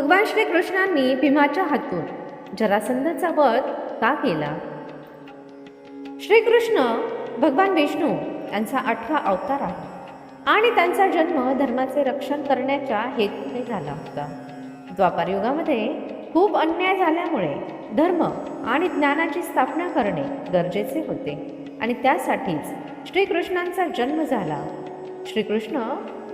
भगवान श्रीकृष्णांनी भीमाच्या हातून जरासंधाचा वध का केला? श्रीकृष्ण भगवान विष्णू यांचा आठवा अवतार आहे आणि त्यांचा जन्म धर्माचे रक्षण करण्याच्या हेतूने झाला होता. द्वापार युगामध्ये खूप अन्याय झाल्यामुळे धर्म आणि ज्ञानाची स्थापना करणे गरजेचे होते आणि त्यासाठीच श्रीकृष्णांचा जन्म झाला. श्रीकृष्ण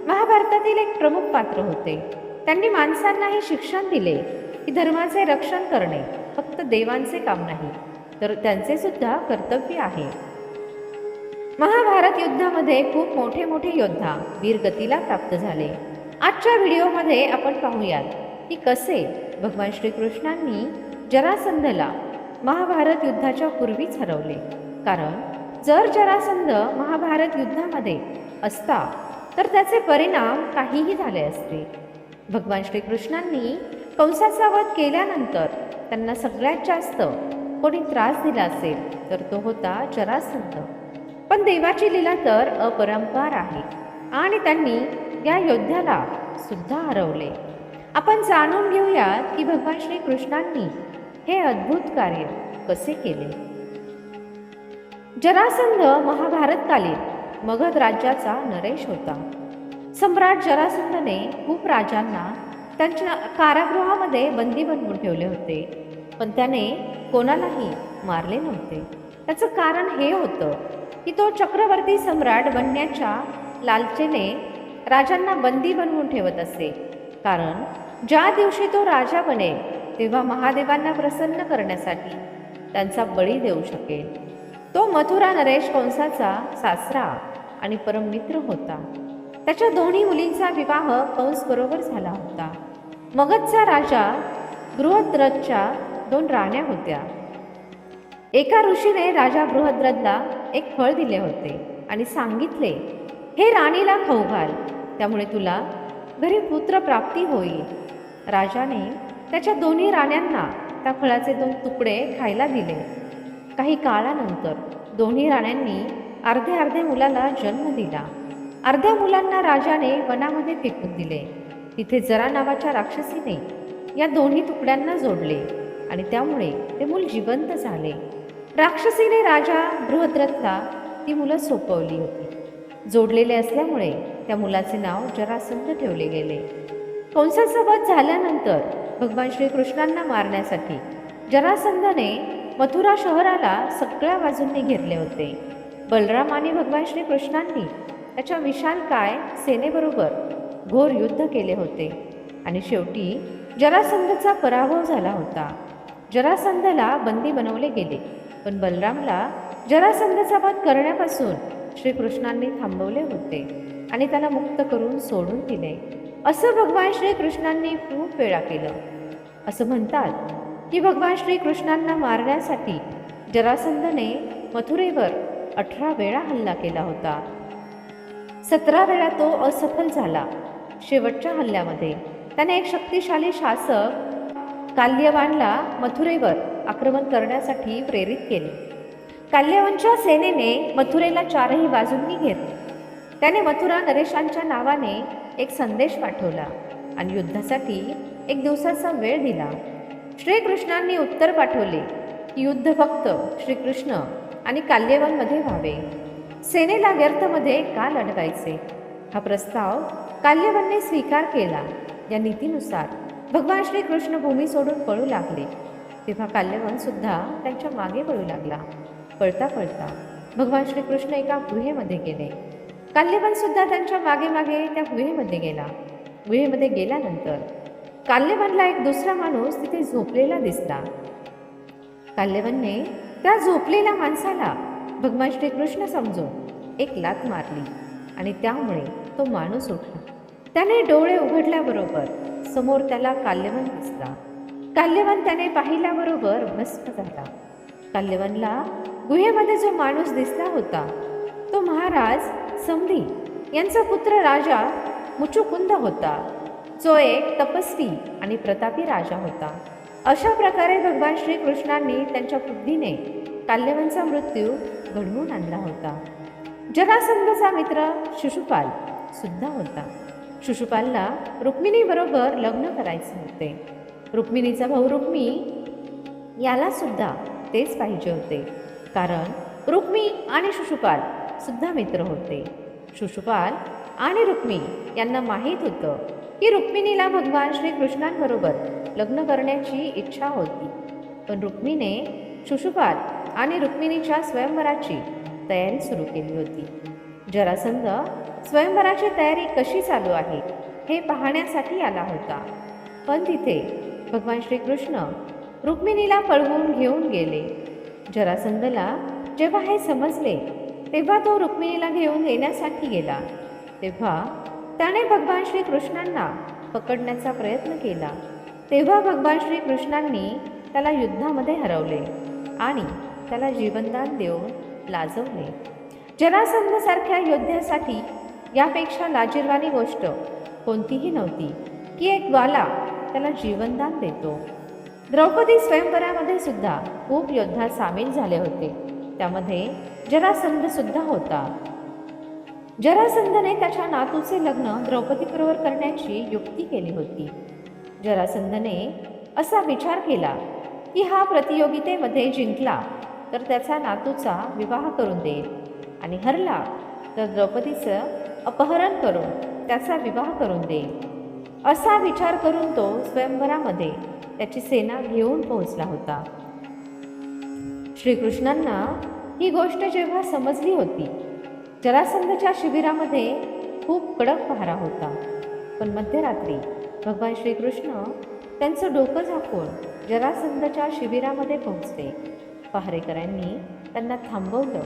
महाभारतातील एक प्रमुख पात्र होते. त्यांनी माणसांनाही शिक्षण दिले की धर्माचे रक्षण करणे फक्त देवांचे काम नाही तर त्यांचे सुद्धा कर्तव्य आहे. महाभारत युद्धामध्ये खूप मोठे मोठे योद्धा वीरगतीला प्राप्त झाले. आजच्या व्हिडिओमध्ये आपण पाहूयात की कसे भगवान श्रीकृष्णांनी जरासंधला महाभारत युद्धाच्या पूर्वीच हरवले. कारण जर जरासंध महाभारत युद्धामध्ये असता तर त्याचे परिणाम काहीही झाले असते. भगवान श्रीकृष्णांनी कंसाचा वध केल्यानंतर त्यांना सगळ्यात जास्त कोणी त्रास दिला असेल तर तो होता जरासंध. पण देवाची लीला तर अपरंपार आहे आणि त्यांनी या योद्ध्याला सुद्धा हरवले. आपण जाणून घेऊया की भगवान श्रीकृष्णांनी हे अद्भुत कार्य कसे केले. जरासंध महाभारतकालीन मगध राज्याचा नरेश होता. सम्राट जरासंधने खूप राजांना त्यांच्या कारागृहामध्ये बंदी बनवून ठेवले होते. पण त्याने कोणालाही मारले नव्हते. त्याचं कारण हे होतं की तो चक्रवर्ती सम्राट बनण्याच्या लालचेने राजांना बंदी बनवून ठेवत असे. कारण ज्या दिवशी तो राजा बनेल तेव्हा महादेवांना प्रसन्न करण्यासाठी त्यांचा बळी देऊ शकेल. तो मथुरा नरेश कंसाचा सासरा आणि परममित्र होता. त्याच्या दोन्ही मुलींचा विवाह कंस बरोबर झाला होता. मगधचा राजा बृहद्रथच्या दोन राण्या होत्या. एका ऋषीने राजा बृहद्रथला एक फळ दिले होते आणि सांगितले हे राणीला खाऊ घाल त्यामुळे तुला घरी पुत्र प्राप्ती होईल. राजाने त्याच्या दोन्ही राण्यांना त्या फळाचे दोन तुकडे खायला दिले. काही काळानंतर दोन्ही राण्यांनी अर्धे अर्धे मुलाला जन्म दिला. अर्ध्या मुलांना राजाने वनामध्ये फेकून दिले. तिथे जरा नावाच्या राक्षसीने या दोन्ही तुकड्यांना जोडले आणि त्यामुळे ते मूल जिवंत झाले. राक्षसीने राजा बृहद्रथला ती मुलं सोपवली होती. जोडलेले असल्यामुळे त्या मुलाचे नाव जरासंध ठेवले गेले. कंसाचा वध झाल्यानंतर भगवान श्रीकृष्णांना मारण्यासाठी जरासंधाने मथुरा शहराला सगळ्या बाजूंनी घेरले होते. बलराम आणि भगवान श्रीकृष्णांनी त्याच्या विशालकाय सेनेबरोबर घोर युद्ध केले होते. आणि शेवटी जरासंधचा पराभव झाला होता. जरासंधला बंदी बनवले गेले. पण बलरामला जरासंधचा वध करण्यापासून श्रीकृष्णांनी थांबवले होते आणि त्याला मुक्त करून सोडून दिले. असं भगवान श्रीकृष्णांनी खूप वेळा केलं. असं म्हणतात की भगवान श्रीकृष्णांना मारण्यासाठी जरासंधने मथुरेवर अठरा वेळा हल्ला केला होता. सतरा वेळा तो असफल झाला. शेवटच्या हल्ल्यामध्ये त्याने एक शक्तिशाली शासक काल्यवानला मथुरेवर आक्रमण करण्यासाठी प्रेरित केले. काल्यवानच्या सेनेने मथुरेला चारही बाजूंनी घेतले. त्याने मथुरा नरेशांच्या नावाने एक संदेश पाठवला आणि युद्धासाठी एक दिवसाचा वेळ दिला. श्रीकृष्णांनी उत्तर पाठवले की युद्ध फक्त श्रीकृष्ण आणि काल्यवानमध्ये व्हावे. सेनेला व्यर्थमध्ये का लढवायचे? हा प्रस्ताव काल्यवनने स्वीकार केला. या नीतीनुसार भगवान श्रीकृष्ण भूमी सोडून पळू लागले. तेव्हा काल्यवन सुद्धा त्यांच्या मागे पळू लागला. पळता पळता भगवान श्रीकृष्ण एका गुहेमध्ये गेले. काल्यवन सुद्धा त्यांच्या मागे मागे त्या गुहेमध्ये गेला. गुहेमध्ये गेल्यानंतर काल्यवनला एक दुसरा माणूस तिथे झोपलेला दिसला. काल्यवनने त्या झोपलेल्या माणसाला भगवान श्रीकृष्ण समजून एक लात मारली आणि त्यामुळे तो माणूस उठला. त्याने डोळे उघडल्याबरोबर समोर त्याला काल्यवन दिसला. काल्यवन त्याने पाहिल्याबरोबर भस्म झाला. काल्यवनला गुहेमध्ये जो माणूस दिसला होता तो महाराज समधी यांचा पुत्र राजा मुचुकुंद होता जो एक तपस्वी आणि प्रतापी राजा होता. अशा प्रकारे भगवान श्रीकृष्णांनी त्यांच्या बुद्धीने काल्यवांचा मृत्यू घडवून आणला होता. जरासंधचा मित्र शिशुपाल सुद्धा होता. शिशुपालला रुक्मिणीबरोबर लग्न करायचे होते. रुक्मिणीचा भाऊ रुक्मी याला सुद्धा तेच पाहिजे होते. कारण रुक्मी आणि शिशुपाल सुद्धा मित्र होते. शिशुपाल आणि रुक्मी यांना माहीत होतं की रुक्मिणीला भगवान श्रीकृष्णांबरोबर लग्न करण्याची इच्छा होती. पण रुक्मीने शिशुपाल आणि रुक्मिणीच्या स्वयंवराची तयारी सुरू केली होती. जरासंध स्वयंवराची तयारी कशी चालू आहे हे पाहण्यासाठी आला होता. पण तिथे भगवान श्रीकृष्ण रुक्मिणीला पळवून घेऊन गेले. जरासंधला जेव्हा हे समजले तेव्हा तो रुक्मिणीला घेऊन येण्यासाठी गेला. तेव्हा त्याने भगवान श्रीकृष्णांना पकडण्याचा प्रयत्न केला. तेव्हा भगवान श्रीकृष्णांनी त्याला युद्धामध्ये हरवले आणि त्याला जीवनदान देऊन लाजवले जरासंधसारख्या योद्ध्यासाठी यापेक्षा लाजीरवाणी गोष्ट कोणतीही नव्हती. की एक ग्वाला त्याला जीवनदान देतो. द्रौपदी स्वयंवरामध्ये सुद्धा खूप योद्धा सामील झाले होते. त्यामध्ये जरासंध सुद्धा होता. जरासंधने त्याच्या नातूचे लग्न द्रौपदीबरोबर करण्याची युक्ती केली होती. जरासंधने असा विचार केला की हा प्रतियोगितेमध्ये जिंकला तर त्याचा नातूचा विवाह करून देईल. आणि हरला तर द्रौपदीचं अपहरण करून त्याचा विवाह करून देईल. असा विचार करून तो स्वयंवरामध्ये त्याची सेना घेऊन पोहोचला होता. श्रीकृष्णांना ही गोष्ट जेव्हा समजली होती जरासंधच्या शिबिरामध्ये खूप कडक पहारा होता. पण मध्यरात्री भगवान श्रीकृष्ण त्यांचं डोकं झाकून जरासंधच्या शिबिरामध्ये पोहोचले. पहारेकरांनी त्यांना थांबवलं.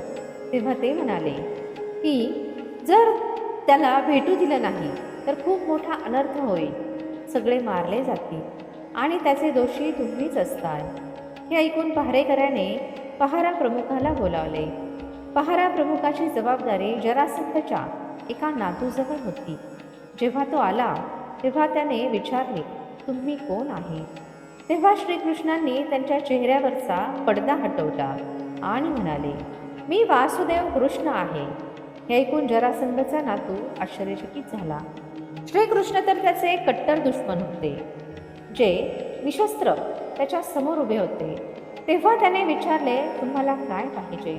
तेव्हा ते म्हणाले की जर त्याला भेटू दिलं नाही तर खूप मोठा अनर्थ होईल. सगळे मारले जातील आणि त्याचे दोषी तुम्हीच असताल. हे ऐकून पहारेकऱ्याने पहारा प्रमुखाला बोलावले. पहारा प्रमुखाची जबाबदारी जरासंधच्या एका नातूजवळ होती. जेव्हा तो आला तेव्हा त्याने विचारले तुम्ही कोण आहे? तेव्हा श्रीकृष्णांनी त्यांच्या चेहऱ्यावरचा पडदा हटवला आणि म्हणाले मी वासुदेव कृष्ण आहे. हे ऐकून जरासंधचा नातू आश्चर्यचकित झाला. श्रीकृष्ण तर त्याचे कट्टर दुश्मन होते जे निशस्त्र त्याच्यासमोर उभे होते. तेव्हा त्याने विचारले तुम्हाला काय पाहिजे?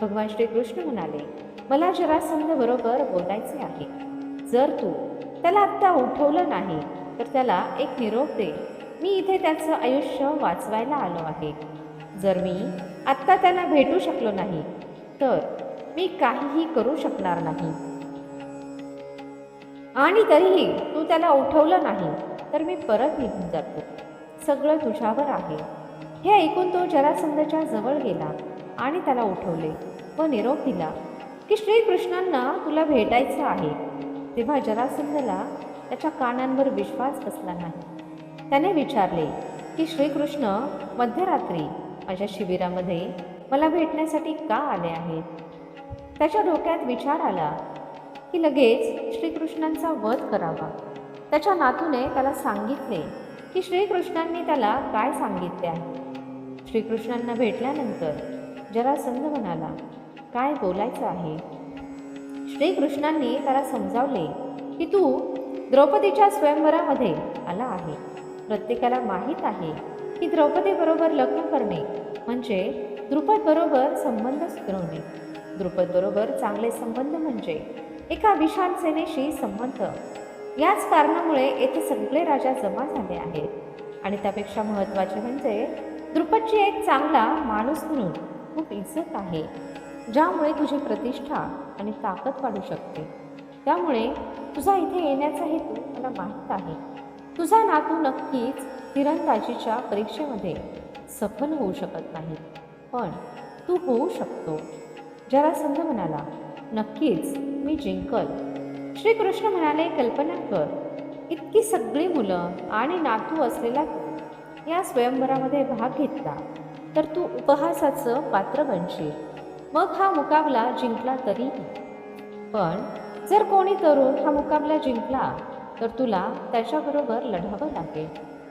भगवान श्रीकृष्ण म्हणाले मला जरासंध बरोबर बोलायचे आहे. जर तू त्याला आत्ता उठवलं नाही तर त्याला एक निरोप दे. मी इथे त्याचं आयुष्य वाचवायला आलो आहे. जर मी आत्ता त्यांना भेटू शकलो नाही तर मी काहीही करू शकणार नाही. आणि तरीही तू त्याला उठवलं नाही तर मी परत निघून जातो. सगळं तुझ्यावर आहे. हे ऐकून तो जरासंधच्या जवळ गेला आणि त्याला उठवले व निरोप दिला की श्रीकृष्णांना तुला भेटायचं आहे. तेव्हा जरासंधला त्याच्या कानांवर विश्वास बसला नाही. त्याने विचारले की श्रीकृष्ण मध्यरात्री माझ्या शिबिरामध्ये मला भेटण्यासाठी का आले आहेत? त्याच्या डोक्यात विचार आला की लगेच श्रीकृष्णांचा वध करावा. त्याच्या नातूने त्याला सांगितले की श्रीकृष्णांनी त्याला काय सांगितले आहे? श्रीकृष्णांना भेटल्यानंतर जरासंध म्हणाला काय बोलायचं आहे? श्रीकृष्णांनी त्याला समजावले की तू द्रौपदीच्या स्वयंवरामध्ये आला आहे. प्रत्येकाला माहीत आहे की द्रौपदीबरोबर लग्न करणे म्हणजे द्रुपदबरोबर संबंध सुधरवणे द्रुपदबरोबर चांगले संबंध म्हणजे एका विशाल सेनेशी संबंध. याच कारणामुळे येथे सगळे राजा जमा झाले आहेत. आणि त्यापेक्षा महत्त्वाचे म्हणजे द्रुपदची एक चांगला माणूस म्हणून खूप इज्जत आहे ज्यामुळे तुझी प्रतिष्ठा आणि ताकद वाढू शकते. त्यामुळे तुझा इथे येण्याचा हेतू मला माहीत आहे. तुझा नातू नक्कीच तिरंदाजीच्या परीक्षेमध्ये सफल होऊ शकत नाही. पण तू होऊ शकतो. जरासंध म्हणाला नक्कीच मी जिंकल. श्रीकृष्ण म्हणाले कल्पना कर. इतकी सगळी मुलं आणि नातू असलेला या स्वयंवरामध्ये भाग घेतला तर तू उपहासाचं पात्र बनशील. मग हा मुकाबला जिंकला तरीही. पण जर कोणी तरुण हा मुकाबला जिंकला तर तुला त्याच्याबरोबर लढावं लागेल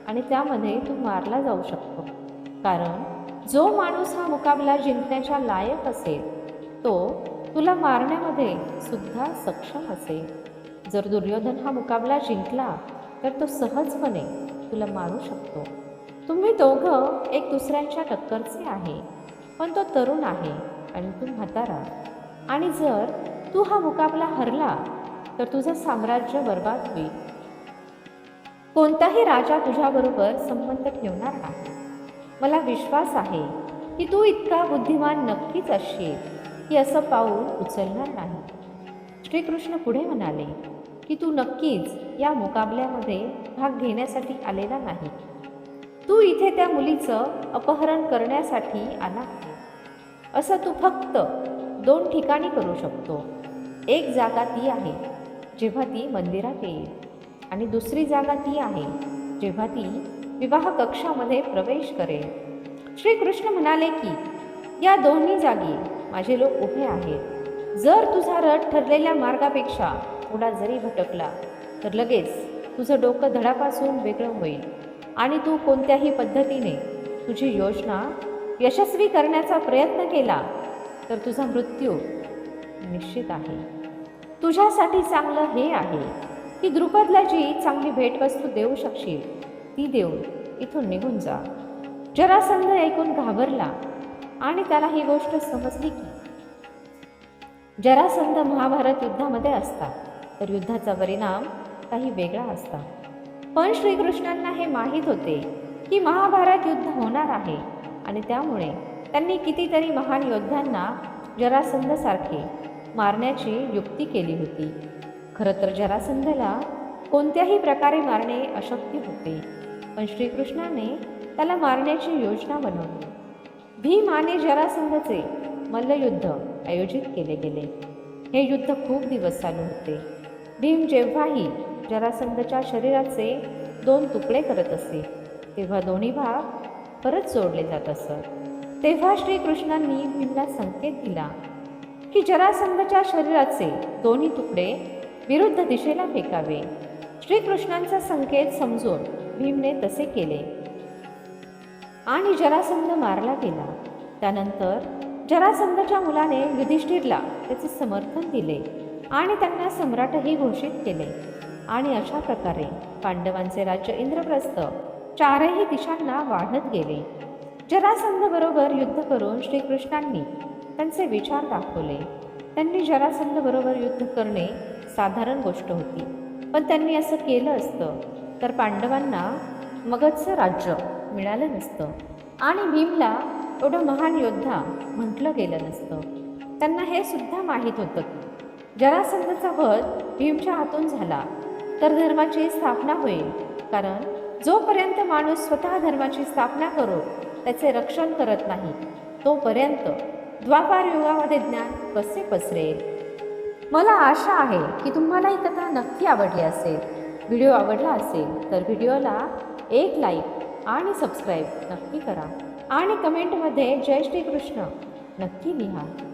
आणि त्यामध्ये तू मारला जाऊ शकतो. कारण जो माणूस हा मुकाबला जिंकण्याच्या लायक असेल तो तुला मारण्यामध्ये सुद्धा सक्षम असेल. जर दुर्योधन हा मुकाबला जिंकला तर तो सहजपणे तुला मारू शकतो. तुम्ही दोघं एक दुसऱ्यांच्या टक्करचे आहे पण तो तरुण आहे आणि तू म्हातारा. आणि जर तू हा मुकाबला हरला तर तुझं साम्राज्य बर्बाद होईल. कोणताही राजा तुझ्याबरोबर संबंध ठेवणार नाही. मला विश्वास आहे की तू इतका बुद्धिमान नक्कीच असशील की असं पाऊल उचलणार नाही. श्रीकृष्ण पुढे म्हणाले की तू नक्कीच या मुकाबल्यामध्ये भाग घेण्यासाठी आलेला नाही. तू इथे त्या मुलीचं अपहरण करण्यासाठी आला असं तू फक्त दोन ठिकाणी करू शकतो. एक जागा ती आहे जेव्हा ती मंदिरात येईल आणि दुसरी जागा ती आहे जेव्हा ती विवाह कक्षामध्ये प्रवेश करेल. श्रीकृष्ण म्हणाले की या दोन्ही जागी माझे लोक उभे आहेत. जर तुझा रथ ठरलेल्या मार्गापेक्षा थोडा जरी भटकला तर लगेच तुझं डोकं धडापासून वेगळं होईल आणि तू कोणत्याही पद्धतीने तुझी योजना यशस्वी करण्याचा प्रयत्न केला तर तुझा मृत्यू निश्चित आहे. तुझ्यासाठी चांगलं हे आहे की द्रुपदला जी चांगली भेटवस्तू देऊ शकशील. ती देऊन इथून निघून जा. जरासंध ऐकून घाबरला आणि त्याला ही गोष्ट समजली की जरासंध महाभारत युद्धामध्ये असता तर युद्धाचा परिणाम काही वेगळा असता. पण श्रीकृष्णांना हे माहीत होते की महाभारत युद्ध होणार आहे आणि त्यामुळे त्यांनी कितीतरी महान योद्ध्यांना जरासंधसारखे मारण्याची युक्ती केली होती. खरं तर जरासंधला कोणत्याही प्रकारे मारणे अशक्य होते. पण श्रीकृष्णाने त्याला मारण्याची योजना बनवली. भीम आणि जरासंधचे मल्लयुद्ध आयोजित केले गेले. हे युद्ध खूप दिवस चालू होते. भीम जेव्हाही जरासंधच्या शरीराचे दोन तुकडे करत असे तेव्हा दोन्ही भाग परत जोडले जात असत. तेव्हा श्रीकृष्णांनी भीमला संकेत दिला की जरासंधच्या शरीराचे दोन्ही तुकडे विरुद्ध दिशेला फेकावे. श्रीकृष्णांचा संकेत समजून भीमने तसे केले. आणि जरासंध मारला गेला. त्यानंतर जरासंधच्या मुलाने युधिष्ठिरला त्याचे समर्थन दिले आणि त्यांना सम्राटही घोषित केले. आणि अशा प्रकारे पांडवांचे राज्य इंद्रप्रस्थ चारही दिशांना वाढत गेले. जरासंधबरोबर युद्ध करून श्रीकृष्णांनी त्यांचे विचार दाखवले. त्यांनी जरासंधबरोबर युद्ध करणे साधारण गोष्ट होती. पण त्यांनी असं केलं असतं तर पांडवांना मगधचं राज्य मिळालं नसतं. आणि भीमला एवढं महान योद्धा म्हटलं गेलं नसतं. त्यांना हे सुद्धा माहीत होतं की जरासंधचा वध भीमच्या हातून झाला तर धर्माची स्थापना होईल. कारण जोपर्यंत माणूस स्वतः धर्माची स्थापना करून त्याचे रक्षण करत नाही तोपर्यंत द्वापार युगामध्ये ज्ञान कसे पसरेल? मला आशा आहे की तुम्हाला ही कथा नक्की आवडली असेल. व्हिडिओ आवडला असेल तर व्हिडिओला एक लाईक आणि सबस्क्राईब नक्की करा. आणि कमेंटमध्ये जय श्रीकृष्ण नक्की लिहा.